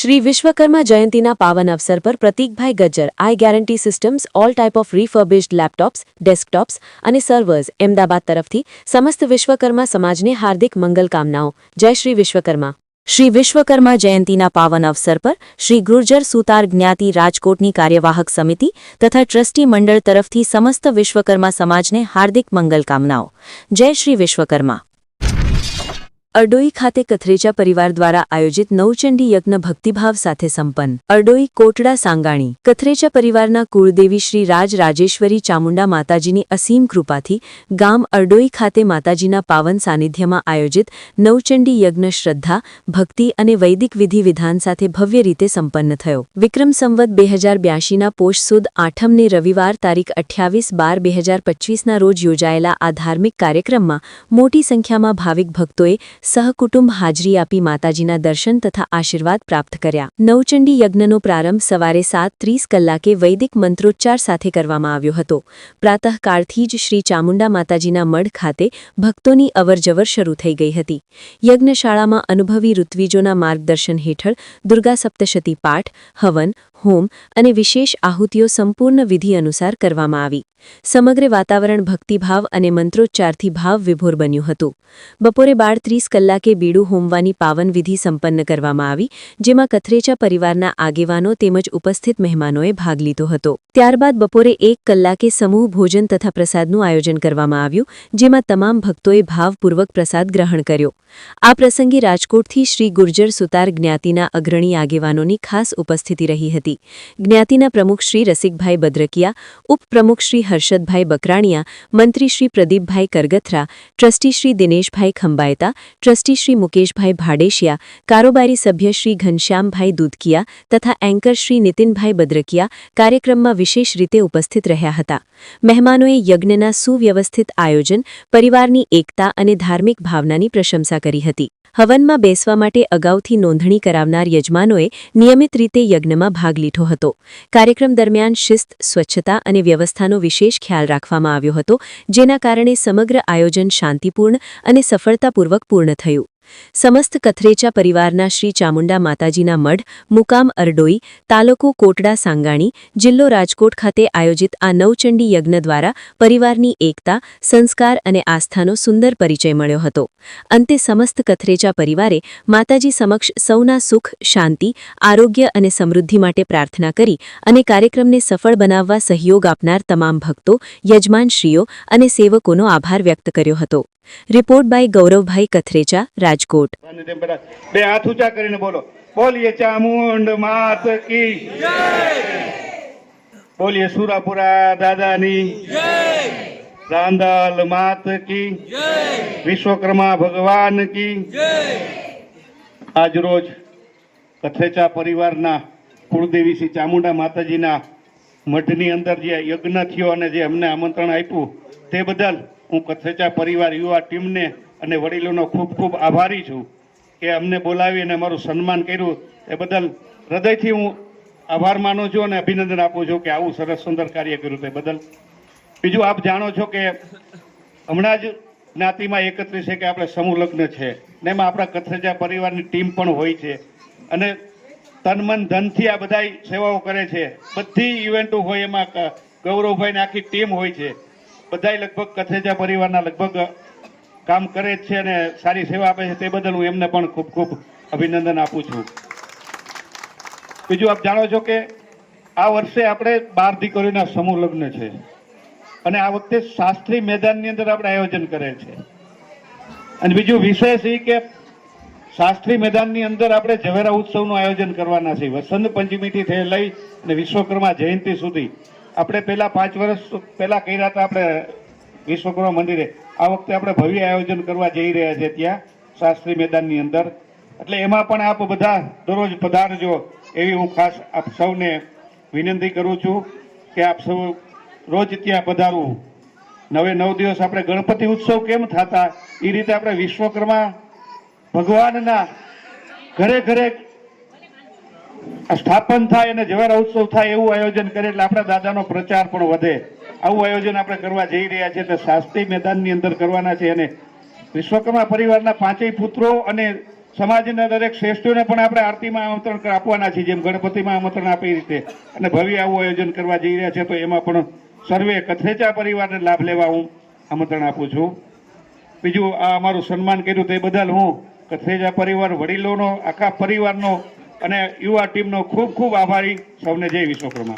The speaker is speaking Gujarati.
શ્રી વિશ્વકર્મા જયંતીના પાવન અવસર પર Pratikbhai Gajjar, I Guarantee Systems, all type of refurbished laptops desktops અને સર્વર્સ અમદાવાદ તરફથી સમસ્ત વિશ્વકર્મા સમાજને હાર્દિક મંગલકામનાઓ જય શ્રી વિશ્વકર્મા. શ્રી વિશ્વકર્મા જયંતીના પાવન અવસર પર શ્રી ગુર્જર સુતાર જ્ઞાતિ રાજકોટની કાર્યવાહક સમિતિ તથા ટ્રસ્ટી મંડળ તરફથી સમસ્ત વિશ્વકર્મા સમાજને હાર્દિક મંગલકામનાઓ જય શ્રી વિશ્વકર્મા. અરડોઈ ખાતે કથરેચા પરિવાર દ્વારા આયોજિત નવચંડી યજ્ઞ ભક્તિભાવ સાથે સંપન્ન. અરડોઈ કોટડા સાંગાણી. કથરેચા પરિવારના કુળદેવી શ્રી રાજ રાજેશ્વરી ચામુંડા માતાજીની અસીમ કૃપાથી ગામ અરડોઈ ખાતે માતાજીના પાવન સાનિધ્યમાં આયોજિત નવચંડી યજ્ઞ શ્રદ્ધા, ભક્તિ અને વૈદિક વિધિ વિધાન સાથે ભવ્ય રીતે સંપન્ન થયો. વિક્રમ સંવત બે હજાર બ્યાશીના પોષ સુદ આઠમને રવિવાર તારીખ અઠ્યાવીસ બાર બે હજાર પચીસના રોજ યોજાયેલા આ ધાર્મિક કાર્યક્રમમાં મોટી સંખ્યામાં ભાવિક ભક્તોએ સહકુટુંબ હાજરી આપી માતાજીના દર્શન તથા આશીર્વાદ પ્રાપ્ત કર્યા. નવચંડી યજ્ઞનો પ્રારંભ સવારે સાત ત્રીસ કલાકે વૈદિક મંત્રોચ્ચાર સાથે કરવામાં આવ્યો હતો. પ્રાતઃકાળથી જ શ્રી ચામુંડા માતાજીના મઢ ખાતે ભક્તોની અવરજવર શરૂ થઈ ગઈ હતી. યજ્ઞશાળામાં અનુભવી ઋત્વિજોના માર્ગદર્શન હેઠળ દુર્ગા સપ્તશતી પાઠ, હવન હોમ અને વિશેષ આહુતિઓ સંપૂર્ણ વિધિ અનુસાર કરવામાં આવી. સમગ્ર વાતાવરણ ભક્તિભાવ અને મંત્રોચ્ચારથી ભાવ વિભોર બન્યું હતું. બપોરે બાર ત્રીસ કલાકે બીડું હોમવાની પાવન વિધિ સંપન્ન કરવામાં આવી, જેમાં કથરેચા પરિવારના આગેવાનો તેમજ ઉપસ્થિત મહેમાનોએ ભાગ લીધો હતો. ત્યારબાદ બપોરે એક કલાકે સમૂહ ભોજન તથા પ્રસાદનું આયોજન કરવામાં આવ્યું, જેમાં તમામ ભક્તોએ ભાવપૂર્વક પ્રસાદ ગ્રહણ કર્યો. આ પ્રસંગે રાજકોટથી શ્રી ગુર્જર સુતાર જ્ઞાતિના અગ્રણી આગેવાનોની ખાસ ઉપસ્થિતિ રહી હતી. જ્ઞાતિના પ્રમુખ શ્રી રસિકભાઈ બદ્રકિયા ઉપપ્રમુખ શ્રી હર્ષદભાઈ બકરાણિયા, મંત્રી શ્રી પ્રદીપભાઈ કરગથરા, ટ્રસ્ટી શ્રી દિનેશભાઈ ખંબાયતા, ટ્રસ્ટી શ્રી મુકેશભાઈ ભાડેશિયા, કારોબારી સભ્ય શ્રી ઘનશ્યામભાઈ દૂધકિયા તથા એન્કર શ્રી નીતિનભાઈ બદ્રકિયા કાર્યક્રમમાં વિશેષ રીતે ઉપસ્થિત રહ્યા હતા. મહેમાનોએ યજ્ઞના સુવ્યવસ્થિત આયોજન, પરિવારની એકતા અને ધાર્મિક ભાવનાની પ્રશંસા કરી હતી. હવનમાં બેસવા માટે અગાઉથી નોંધણી કરાવનાર યજમાનોએ નિયમિત રીતે યજ્ઞમાં ભાગ લીધો હતો. કાર્યક્રમ દરમિયાન શિસ્ત, સ્વચ્છતા અને વ્યવસ્થાનો વિશેષ ખ્યાલ રાખવામાં આવ્યો હતો, જેના કારણે સમગ્ર આયોજન શાંતિપૂર્ણ અને સફળતાપૂર્વક પૂર્ણ થયું. સમસ્ત કથરેચા પરિવારના શ્રી ચામુંડા માતાજીના મઢ, મુકામ અરડોઈ, તાલુકો કોટડા સાંગાણી, જિલ્લો રાજકોટ ખાતે આયોજિત આ નવચંડી યજ્ઞ દ્વારા પરિવારની એકતા, સંસ્કાર અને આસ્થાનો સુંદર પરિચય મળ્યો હતો. અંતે સમસ્ત કથરેચા પરિવારે માતાજી સમક્ષ સૌના સુખ, શાંતિ, આરોગ્ય અને સમૃદ્ધિ માટે પ્રાર્થના કરી અને કાર્યક્રમને સફળ બનાવવા સહયોગ આપનાર તમામ ભક્તો, યજમાનશ્રીઓ અને સેવકોનો આભાર વ્યક્ત કર્યો હતો. Report by Gauravbhai Katharecha Rajkot. બે હાથ ઊંચા કરીને બોલો. બોલીએ ચામુંડ માત કી. બોલીએ સુરાપુરા દાદાની. રાંદાલ માત કી. વિશ્વકર્મા ભગવાન કી. આજ રોજ કથેચા પરિવારના કુળદેવી શ્રી ચામુંડા માતાજીના મઠની અંદર જે યજ્ઞ થયો અને જે અમને આમંત્રણ આપ્યું, તે બદલ હું કથેચા પરિવાર યુવા ટીમને અને વડીલોનો ખૂબ ખૂબ આભારી છું કે અમને બોલાવી અને અમારું સન્માન કર્યું. એ બદલ હૃદયથી હું આભાર માનું છું અને અભિનંદન આપું છું કે આવું સરસ સુંદર કાર્ય કર્યું તે બદલ. બીજું, આપ જાણો છો કે હમણાં જ જ્ઞાતિમાં એકત્રીસ છે કે આપણે સમૂહ લગ્ન છે ને એમાં આપણા કથરજા પરિવારની ટીમ પણ હોય છે. અને તન મન ધનથી આ બધા સેવાઓ કરે છે. બધી ઇવેન્ટો હોય એમાં ગૌરવભાઈની આખી ટીમ હોય છે. બધાય લગભગ કથેજા પરિવારના લગભગ કામ કરે છે અને સારી સેવા આપે છે તે બદલ હું એમને પણ ખૂબ ખૂબ અભિનંદન આપું છું. બીજું આપ જાણો છો કે આ વર્ષે આપણે બાર દીકરીઓના સમૂહ લગ્ન છે. અને આ વખતે શાસ્ત્રી મેદાનની અંદર આપણે આયોજન કરેલ છે. અને બીજું વિશેષ એ કે શાસ્ત્રી મેદાનની અંદર આપણે ઝવેરા ઉત્સવનું આયોજન કરવાના છે. વસંત પંચમીથી થઈ લઈ અને વિશ્વકર્મા જયંતિ સુધી. આપણે પહેલાં પાંચ વર્ષ પહેલાં કર્યા હતા આપણે વિશ્વકર્મા મંદિરે. આ વખતે આપણે ભવ્ય આયોજન કરવા જઈ રહ્યા છે ત્યાં, શાસ્ત્રી મેદાનની અંદર. એટલે એમાં પણ આપ બધા દરરોજ પધારજો એવી હું ખાસ આપ સૌને વિનંતી કરું છું કે આપ સૌ રોજ ત્યાં પધારવું. નવે નવ દિવસ આપણે ગણપતિ ઉત્સવ કેમ થતા? એ રીતે આપણે વિશ્વકર્મા ભગવાનના ઘરે ઘરે સ્થાપન થાય અને જવેરા ઉત્સવ થાય એવું આયોજન કરે એટલે આપણા દાદાનો પ્રચાર પણ વધે. આવું આયોજન આપણે કરવા જઈ રહ્યા છીએ. તો શાસ્ત્રી મેદાનની અંદર કરવાના છે અને વિશ્વકર્મા પરિવારના પાંચેય પુત્રો અને સમાજના દરેક શ્રેષ્ઠોને પણ આપણે આરતીમાં આમંત્રણ આપવાના છીએ. જેમ ગણપતિમાં આમંત્રણ આપી રીતે. અને ભવ્ય આવું આયોજન કરવા જઈ રહ્યા છે. તો એમાં પણ સર્વે કથેચા પરિવારને લાભ લેવા હું આમંત્રણ આપું છું. બીજું આ અમારું સન્માન કર્યું તે બદલ હું કથેજા પરિવાર વડીલોનો, આખા પરિવારનો અને યુવા ટીમનો ખૂબ ખૂબ આભારી. સૌને જય વિશ્વકર્મા.